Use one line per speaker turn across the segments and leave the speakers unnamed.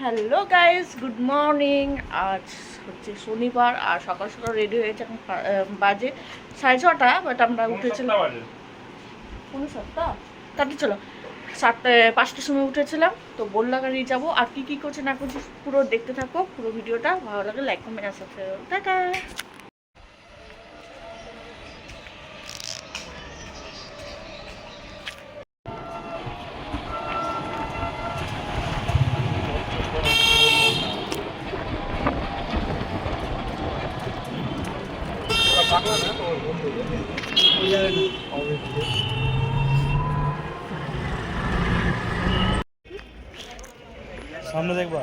Hello guys good morning. আজ হচ্ছে শনিবার আর সকাল সকাল রেডি হয়েছে এখন বাজে সাড়ে ছটা বাট আমরা উঠেছিলাম কোনো সাতটা তাতে চলো সাতটা পাঁচটার সময় উঠেছিলাম তো বললাগাড়ি যাব। আর কী কী করছে না করছে পুরো দেখতে থাকো পুরো ভিডিওটা। ভালো লাগে লাইক কমেন্ট আর সাবস্ক্রাইব টাটা!
সামনে দেখবা।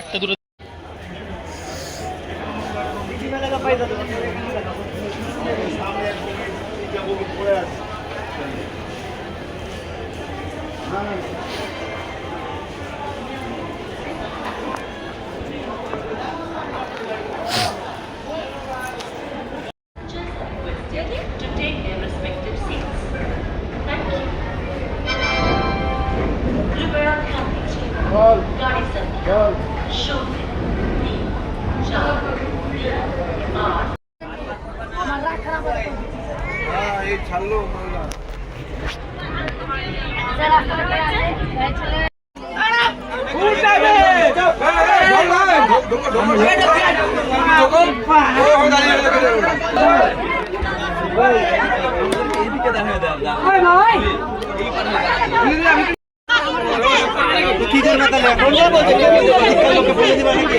একটা দুটো কি করবে তাহলে এখন দিবা নাকি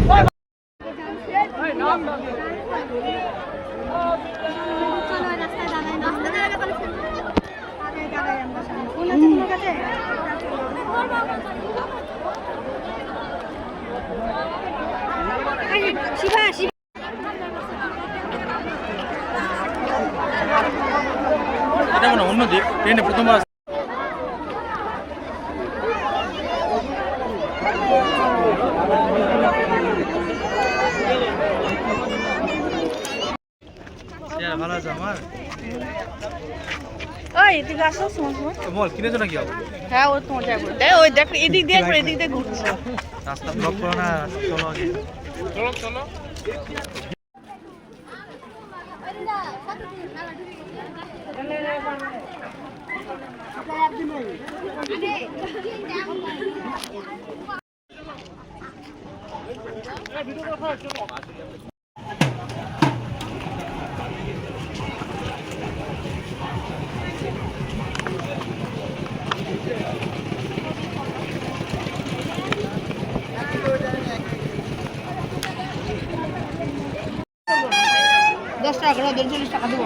চলো রাস্তায় দাঁড়াই রাস্তায় দাঁড়ালে তাহলে আগে দাঁড়াই আমরা সামনে ফোন আছে তোমার কাছে এই, শিবা শিবা
এটা মানে অন্য দিক ট্রেনে প্রথমবার ভালো আছে আমার
ওই এদিকে আসো
বল কিনেছো নাকি
হ্যাঁ ও তোমার ওই দেখ এদিক দিয়ে একবার এদিক দিয়ে ঘুরছে
রাস্তা ব্লক করো না চলো আগে
দশ টাকা করে চল্লিশ টাকা দেবো।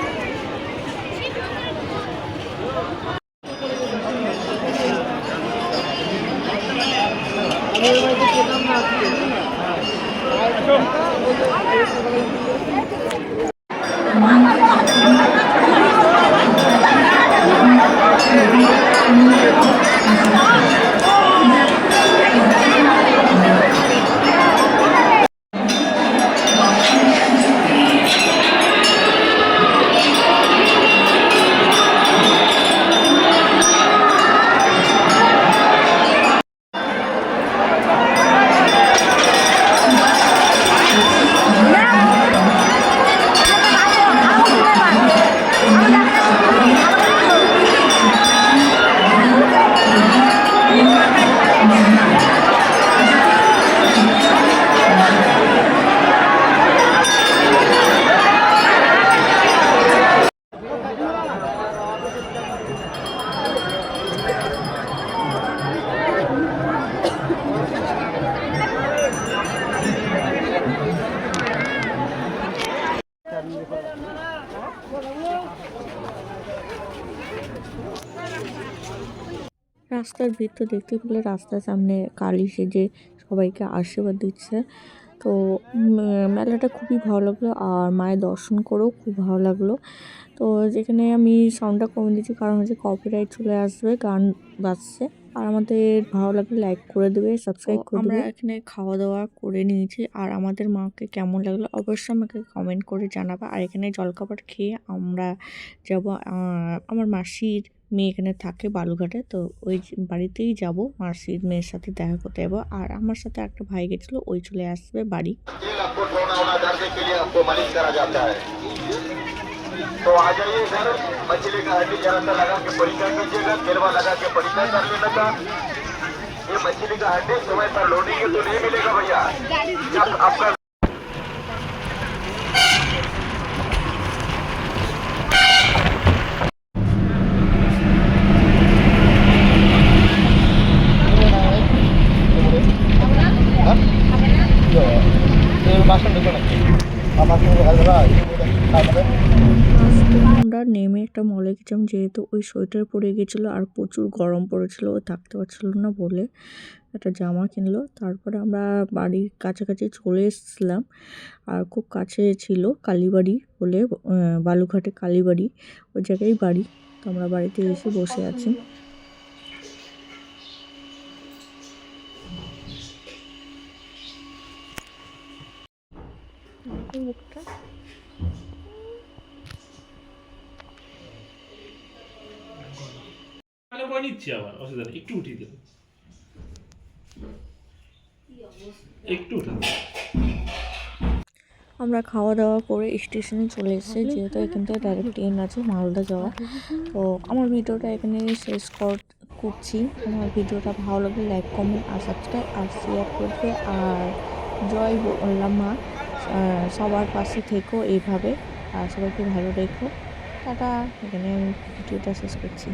রাস্তার তো দেখতে পেলে রাস্তার সামনে কালী সেজে সবাইকে আশীর্বাদ দিচ্ছে। তো মেলাটা খুবই ভালো লাগল আর মায়ের দর্শন করেও খুব ভালো লাগল। তো যেখানে আমি সাউন্ডটা কমে দিচ্ছি কারণ হচ্ছে কপিরাইট চলে আসবে গান বাজছে। আর আমাদের ভালো লাগলে লাইক করে দেবে সাবস্ক্রাইব করে দেবে। আমরা এখানে খাওয়া দাওয়া করে নিয়েছি আর আমাদের মাকে কেমন লাগল অবশ্যই আমাকে কমেন্ট করে জানাবে। আর এখানে জলখাবার খেয়ে আমরা যাব আমার মাসির মেয়ে এখানে থাকে বালুঘাটে তো ওই যে বাড়িতেই যাব মাসির মেয়ের সাথে দেখা করতে যাবো আর আমার সাথে একটা ভাই গেছিলো ওই চলে আসবে বাড়ি
तेल आपको थोड़ा होना डालने के लिए आपको मालिश करा जाता है तो आ जाइए इधर मछली का हड्डी जरा सा लगा के परीक्षा कीजिएगा तेलवा लगा के परीक्षा कर लेने का ये मछली का हड्डी समय पर लोडेंगे तो नहीं मिलेगा भैया जब आपका
আমরা নেমে একটা মলে গেছিলাম, যেহেতু ওই সোয়েটার পরে গেছিল আর প্রচুর গরম পড়েছিল, ও থাকতে পারছিল না বলে একটা জামা কিনলো। তারপরে আমরা বাড়ির কাছাকাছি চলে এসেছিলাম, আর খুব কাছে ছিল কালীবাড়ি বলে বালুঘাটে কালীবাড়ি, ওই জায়গায় বাড়ি। তো আমরা বাড়িতে এসে বসে আছি। মুখটা।
তাহলে করে নিচ্ছি আবার অসুবিধা নেই একটু উঠিয়ে দেবো একটু উঠে
আমরা খাওয়া দাওয়া করে স্টেশনে চলে এসেছি যেহেতু এখান থেকে ডাইরেক্ট ট্রেন আছে মালদা যাওয়া। তো আমার ভিডিওটা এখানে শেষ কর করছি। আমার ভিডিওটা ভালো লাগলে লাইক কমেন্ট আর সাবস্ক্রাইব আর শেয়ার করবে। আর জয় বললাম মা। সবার পাশে থেকো এইভাবে। আর সবাইকে ভালো রেখো। টাটা। এখানে আমি ভিডিওটা শেষ করছি।